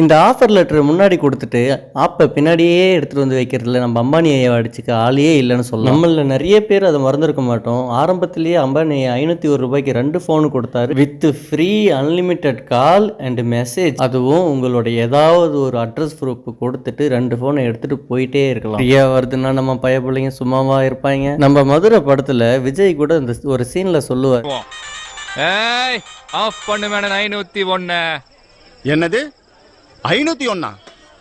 இந்த offer letter முன்னாடி கொடுத்துட்டு ஆப்பை பின்னாடியே எடுத்துகிட்டு வந்து வைக்கிறதுல நம்ம அம்பானி ஐயா அடிச்சுக்க ஆளே இல்லைன்னு சொல்லலாம். நம்மள நிறைய பேர் அதை மறந்துருக்க மாட்டோம். ஆரம்பத்திலேயே அம்பானி ஐநூற்றி ஒரு ரூபாய்க்கு ரெண்டு ஃபோனு கொடுத்தாரு. With free unlimited call and message அதுவும் உங்களுடைய ஏதாவது ஒரு அட்ரஸ் ப்ரூஃப் கொடுத்துட்டு ரெண்டு ஃபோனை எடுத்துகிட்டு போயிட்டே இருக்கலாம். ஃப்ரீயா வருதுன்னா நம்ம பய பிள்ளைங்க சும்மாவா இருப்பாங்க? நம்ம மதுரை படத்தில் விஜய் கூட இந்த ஒரு சீனில் சொல்லுவார். ஏய் ஆஃப் பண்ணு மேடம் ஐநூத்தி ஒன்னு என்னது? అయినతి ఉన్నా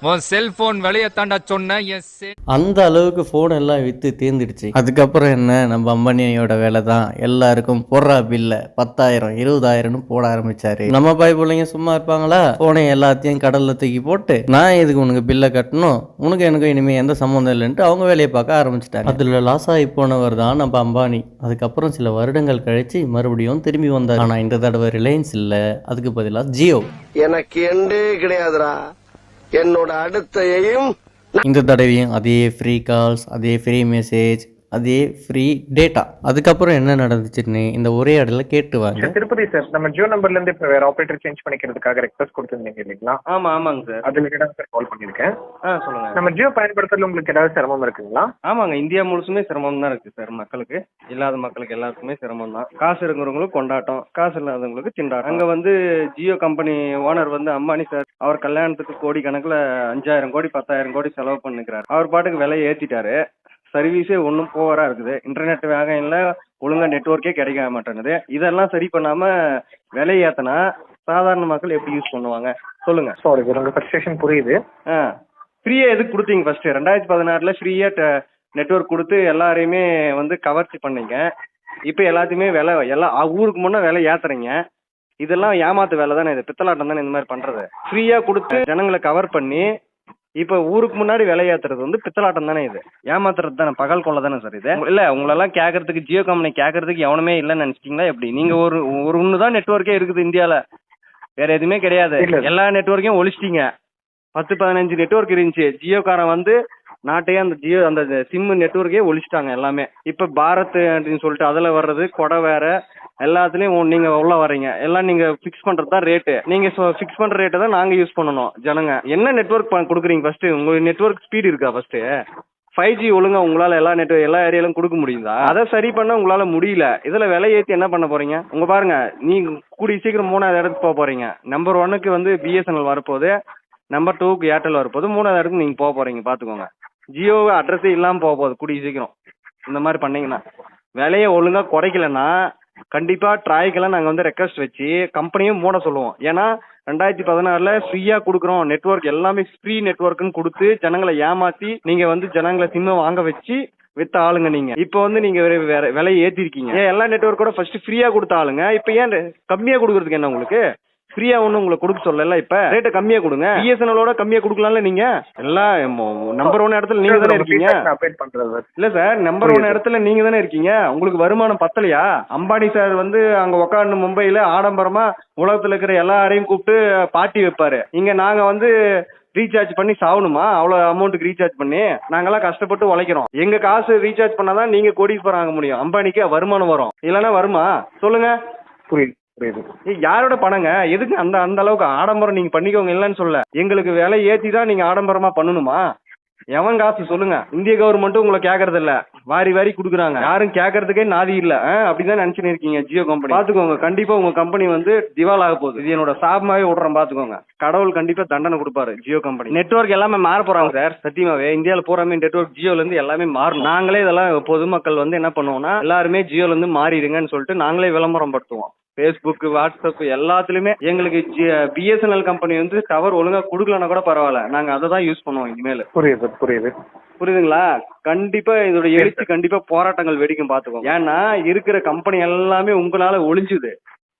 உன் செல்போன் விலைய தாண்டா சொன்ன அந்த அளவுக்கு ஃபோன் எல்லாம் விற்று தீர்ந்துடுச்சு. அதுக்கப்புறம் என்ன நம்ம அம்பானியோட வேலை தான். எல்லாருக்கும் போடுறா பில்ல பத்தாயிரம் இருபதாயிரம்னு போட ஆரம்பிச்சாரு. நம்ம பாய் பிள்ளைங்க சும்மா இருப்பாங்களா? ஃபோனை எல்லாத்தையும் கடல்ல தூக்கி போட்டு நான் எதுக்கு உனக்கு பில்லை கட்டணும்? உனக்கு எனக்கும் இனிமே எந்த சம்மந்தம் இல்லைன்ட்டு அவங்க வேலையை பார்க்க ஆரம்பிச்சிட்டாங்க. அதுல லாஸ் ஆகி போனவர் தான் நம்ம அம்பானி. அதுக்கப்புறம் சில வருடங்கள் கழிச்சு மறுபடியும் திரும்பி வந்தார். ஆனா இந்த தடவை ரிலையன்ஸ் இல்லை. அதுக்கு பதிலாக ஜியோ. எனக்கு எண்டே கிடையாதுடா. என்னோட அடுத்த எய்ம் இந்த தடவையும் அதே ஃப்ரீ கால்ஸ் அதே ஃப்ரீ மெசேஜ் அதே ஃப்ரீ டேட்டா அதுக்கப்புறம் என்ன நடந்துச்சுன்னு இந்த உரையாடல கேட்டு வாங்க. சார் திருப்பதி சார் நம்ம ஜியோ நம்பர்ல இருந்து இப்ப வேற ஆபரேட்டர் சேஞ்ச் பண்ணிக்கிறதுக்காக ரெக்வஸ்ட் கொடுத்துருந்தீங்க இல்லைங்களா? ஆமா ஆமாங்க சார் அது ரிலேட்டடா சார் கால் பண்ணிருக்கேன் ஆ சொல்லுங்க. நம்ம ஜியோ பயன்படுத்துறதுல உங்களுக்கு ஏதாவது சிரமம் இருக்குங்களா? ஆமாங்க இந்தியா முழுசுமே சிரமம் தான் இருக்கு சார் மக்களுக்கு. இல்லாத மக்களுக்கு எல்லாருக்குமே சிரமம் தான். காசு இருக்கிறவங்களுக்கு கொண்டாட்டம் காசு இல்லாதவங்களுக்கு திண்டாட்டம். அங்க வந்து ஜியோ கம்பெனி ஓனர் வந்து அம்பானி சார் அவர் கல்யாணத்துக்கு கோடி கணக்குல அஞ்சாயிரம் கோடி பத்தாயிரம் கோடி செலவு பண்ணிக்கிறாரு. அவர் பாட்டுக்கு விலையை ஏத்திட்டாரு. சர்வீஸே ஒன்றும் போவரா இருக்குது. இன்டர்நெட் வேகம் இல்லை ஒழுங்கா நெட்ஒர்க்கே கிடைக்க மாட்டேங்குது. இதெல்லாம் சரி பண்ணாம விலை ஏத்தனா சாதாரண மக்கள் எப்படி யூஸ் பண்ணுவாங்க? சொல்லுங்க. சாரி சார் உங்க ஃப்ரஸ்ட்ரேஷன் புரியுது. ஆ. ஃப்ரீயா எதுக்கு கொடுத்தீங்க ஃபர்ஸ்ட் ரெண்டாயிரத்தி பதினாறுல ஃப்ரீயா நெட்வொர்க் கொடுத்து எல்லாரையுமே வந்து கவர்ச்சி பண்ணீங்க. இப்போ எல்லாத்தையுமே விலை எல்லாம் அ- ஊருக்கு முன்ன விலை ஏத்துறீங்க. இதெல்லாம் ஏமாத்து வேலை தானே இது? பித்தலாட்டம் தானே இந்த மாதிரி பண்றது? ஃப்ரீயா கொடுத்து ஜனங்களை கவர் பண்ணி இப்போ ஊருக்கு முன்னாடி விலை ஏத்துறது வந்து பித்தலாட்டம் தானே இது? ஏமாத்துறது தானே? பகல் கொள்ள தானே சார் இது? இல்ல உங்களெல்லாம் கேட்கறதுக்கு ஜியோ கம்பெனி கேட்கறதுக்கு எவனுமே இல்லைன்னு நினைச்சிட்டீங்களா எப்படி? நீங்க ஒரு ஒரு ஒன்று தான் நெட்ஒர்க்கே இருக்குது இந்தியால. வேற எதுவுமே கிடையாது. எல்லா நெட்ஒர்க்கையும் ஒழிச்சிட்டீங்க. பத்து பதினஞ்சு நெட்வொர்க் இருந்துச்சு. ஜியோக்காரன் வந்து நாட்டையே அந்த ஜியோ அந்த சிம் நெட்வொர்க்கே ஒழிச்சிட்டாங்க எல்லாமே. இப்ப பாரத் அப்படின்னு சொல்லிட்டு அதுல வர்றது கொடை வேற எல்லாத்துலயும் நீங்க உள்ள வர்றீங்க. எல்லாம் நீங்க ஃபிக்ஸ் பண்றது தான் ரேட்டு நீங்க ஃபிக்ஸ் பண்ற ரேட்டை தான் நாங்க யூஸ் பண்ணணும் ஜனங்க. என்ன நெட்வொர்க் கொடுக்குறீங்க ஃபர்ஸ்ட் உங்க நெட்ஒர்க் ஸ்பீடு இருக்கா ஃபர்ஸ்ட் ஃபைவ் ஜி ஒழுங்கா உங்களால எல்லா நெட் எல்லா ஏரியாலும் கொடுக்க முடியுதா? அதை சரி பண்ண உங்களால முடியல. இதுல விலை ஏத்தி என்ன பண்ண போறீங்க? உங்க பாருங்க நீங்க கூடிய சீக்கிரம் மூணாவது இடத்துக்கு போக போறீங்க. நம்பர் ஒன்னுக்கு வந்து பிஎஸ்என்எல் வரப்போகுது. நம்பர் டூக்கு ஏர்டெல் வரப்போகுது. மூணாவது இடத்துக்கு நீங்க போக போறீங்க பாத்துக்கோங்க. ஜியோ அட்ரஸே இல்லாம போக போகுது கூடிய சீக்கிரம். இந்த மாதிரி பண்ணீங்கன்னா. விலையை ஒழுங்கா குறைக்கலன்னா கண்டிப்பா ட்ராய்க்கெல்லாம் நாங்க வந்து ரெக்வஸ்ட் வச்சு கம்பெனியும் மூட சொல்லுவோம். ஏன்னா ரெண்டாயிரத்தி பதினாறுல ஃப்ரீயா கொடுக்குறோம். நெட்வொர்க் எல்லாமே ஃப்ரீ நெட்ஒர்க்குன்னு கொடுத்து ஜனங்களை ஏமாத்தி நீங்க வந்து ஜனங்களை சிம்ம வாங்க வச்சு வித்த ஆளுங்க நீங்க. இப்போ வந்து நீங்க வேற விலையை ஏத்திருக்கீங்க. ஏன் எல்லா நெட்ஒர்க்கோட ஃபர்ஸ்ட் ஃப்ரீயா கொடுத்த ஆளுங்க. இப்போ ஏன் கம்மியா கொடுக்கறதுக்கு என்ன உங்களுக்கு? ஃப்ரீயா ஒன்றும் உங்களுக்கு கொடுக்க சொல்லல இப்ப. ரேட்டை கம்மியா கொடுங்க. பிஎஸ்என்எலோட கம்மியா கொடுக்கலாம்ல நீங்க? எல்லாம் நம்பர் ஒன் இடத்துல நீங்க தானே இருக்கீங்க? இல்ல சார் நம்பர் ஒன் இடத்துல நீங்க தானே இருக்கீங்க? உங்களுக்கு வருமானம் பத்தலையா? அம்பானி சார் வந்து அங்க உட்காந்து மும்பைல ஆடம்பரமா உலகத்துல இருக்கிற எல்லாரையும் கூப்பிட்டு பார்ட்டி வைப்பாரு. இங்க நாங்க வந்து ரீசார்ஜ் பண்ணி சாவணுமா? அவ்வளவு அமௌண்ட்டுக்கு ரீசார்ஜ் பண்ணி நாங்கெல்லாம் கஷ்டப்பட்டு உழைக்கிறோம். எங்க காசு ரீசார்ஜ் பண்ணாதான் நீங்க கோடீஸ்வரம் ஆக முடியும். அம்பானிக்கு வருமானம் வரும். இல்லைன்னா வருமா? சொல்லுங்க. புரியுது. புரியுது. யாரோட பணங்க? எதுக்கு அந்த அந்த அளவுக்கு ஆடம்பரம் நீங்க பண்ணிக்கோங்க இல்லைன்னு சொல்ல. எங்களுக்கு விலை ஏத்தி தான் நீங்க ஆடம்பரமா பண்ணணுமா? எவன் காசு சொல்லுங்க. இந்திய கவர்மெண்ட்டும் உங்களை கேக்குறது இல்ல வாரி வாரி குடுக்குறாங்க. யாரும் கேக்குறதுக்கே நாதி இல்ல. அப்படிதான் நினைச்சுன்னு இருக்கீங்க ஜியோ கம்பெனி பாத்துக்கோங்க கண்டிப்பா உங்க கம்பெனி வந்து திவால் ஆக போகுது. இது என்னோட சாபமாவே விடுறேன் பாத்துக்கோங்க. கடவுள் கண்டிப்பா தண்டனை கொடுப்பாரு ஜியோ கம்பெனி நெட்வொர்க் எல்லாமே மாற போறாங்க சார் சத்தியமாவே இந்தியால பூராமே நெட்வொர்க் ஜியோல இருந்து எல்லாமே மாறும் நாங்களே இதெல்லாம் பொதுமக்கள் வந்து என்ன பண்ணுவோம்னா எல்லாருமே ஜியோல இருந்து மாறிடுங்கன்னு சொல்லிட்டு நாங்களே விளம்பரம் படுத்துவோம். ஃபேஸ்புக் வாட்ஸ்அப் எல்லாத்துலயுமே எங்களுக்கு பிஎஸ்என்எல் கம்பெனி வந்து டவர் ஒழுங்கா கொடுக்கலன்னா கூட பரவாயில்ல. நாங்க அதை தான் யூஸ் பண்ணுவோம் இனிமேல். புரியுது புரியுது. புரியுதுங்களா? கண்டிப்பா இதோட எழுச்சி கண்டிப்பா போராட்டங்கள் வெடிக்கும் பாத்துக்கோங்க ஏன்னா இருக்கிற கம்பெனி எல்லாமே உங்களால ஒளிஞ்சுது.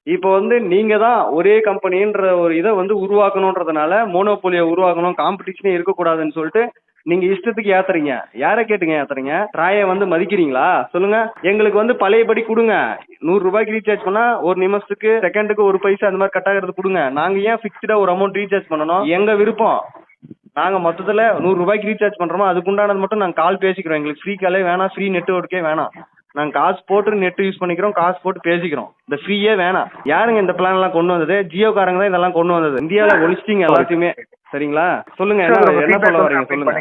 இப்போ வந்து நீங்க தான் ஒரே கம்பெனின்ற ஒரு இதை வந்து உருவாக்கணுன்றதுனால மோனோபோலியை உருவாக்கணும் காம்படிஷனே இருக்கக்கூடாதுன்னு சொல்லிட்டு நீங்க இஷ்டத்துக்கு ஏத்துறீங்க யார கேட்டுங்க ஏத்துறீங்க ராய வந்து மதிக்கிறீங்களா? சொல்லுங்க. எங்களுக்கு வந்து பழையபடி கொடுங்க. நூறு ரூபாய்க்கு ரீசார்ஜ் பண்ணா ஒரு நிமிஷத்துக்கு செகண்டுக்கு ஒரு பைசா அந்த மாதிரி கட் ஆகிறது கொடுங்க. நாங்க ஏன் பிக்ஸ்டா ஒரு அமௌண்ட் ரீசார்ஜ் பண்ணணும்? எங்க விருப்பம்? நாங்க மொத்தத்துல நூறு ரூபாய்க்கு ரீசார்ஜ் பண்றோமோ அதுக்குண்டானது மட்டும் நாங்க கால் பேசிக்கிறோம். எங்களுக்கு ஃப்ரீ காலே வேணாம் ஃப்ரீ நெட்ஒர்க்கே வேணாம். நாங்க காசு போட்டு நெட் யூஸ் பண்ணிக்கிறோம் காசு போட்டு பேசிக்கிறோம். இந்த ஃப்ரீயே வேணாம். யாருங்க இந்த பிளான் எல்லாம் கொண்டு வந்தது? ஜியோ காரங்க தான் இதெல்லாம் கொண்டு வந்தது. இந்தியாவில ஒழிச்சிட்டீங்க எல்லாத்தையுமே. சரிங்களா? சொல்லுங்க என்ன சொல்ல வந்து வரீங்க சொல்லுங்க.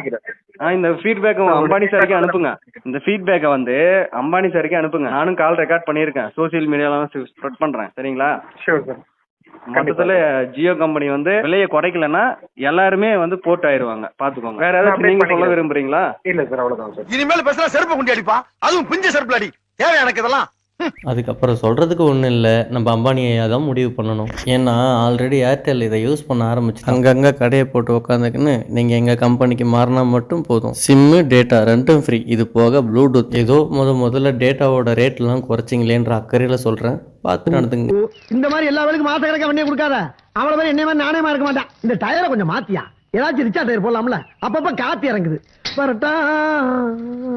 இந்த ஃபீட்பேக் அம்பானி சாருக்கு அனுப்புங்க. இந்த ஃபீட்பேக்கை வந்து அம்பானி சாருக்கு அனுப்புங்க. நானும் கால் ரெக்கார்ட் பண்ணியிருக்கேன். சோசியல் மீடியாலாம் ஸ்ப்ரெட் பண்றேன். சரிங்களா. மொத்தத்துல ஜியோ கம்பெனி வந்து விலையை குறைக்கலன்னா எல்லாருமே வந்து போர்ட் ஆயிருவாங்க பாத்துக்கோங்க வேற update நீங்க சொல்ல. விரும்புறீங்களா? இல்ல சார் அவ்வளவுதான் சார் இனிமேல் பேசுறா செருப்பு குண்டி அடிப்பா. அதுவும் பிஞ்ச செருப்புல அடி. தேவை எனக்கு இதெல்லாம். அதுக்கப்புறம் சொல்கிறதுக்கு ஒன்றும் இல்லை. நம்ம அம்பானி ஐயா தான் முடிவு பண்ணணும். ஏன்னா ஆல்ரெடி ஏர்டெல் இதை யூஸ் பண்ண ஆரம்பிச்சு அங்கங்கே கடையை போட்டு உட்காந்துக்குன்னு நீங்கள் எங்கள் கம்பெனிக்கு மாறினா மட்டும் போதும். சிம்மு டேட்டா ரெண்டும் ஃப்ரீ இது போக ப்ளூடூத் ஏதோ முத முதல்ல டேட்டாவோட ரேட்லாம் குறைச்சிங்களேன்ற அக்கறையில் சொல்கிறேன் பார்த்து நடந்துங்க. இந்த மாதிரி எல்லா வேலைக்கும் மாச கணக்கா வண்டியை கொடுக்காத. அவள மாதிரி என்ன மாதிரி நாணயமா இருக்க மாட்டான். இந்த டயரை கொஞ்சம் மாத்தியா? ஏதாச்சும் ரிச்சா டயர் போடலாம்ல? அப்பப்ப காத்து இறங்குது. வரட்டா.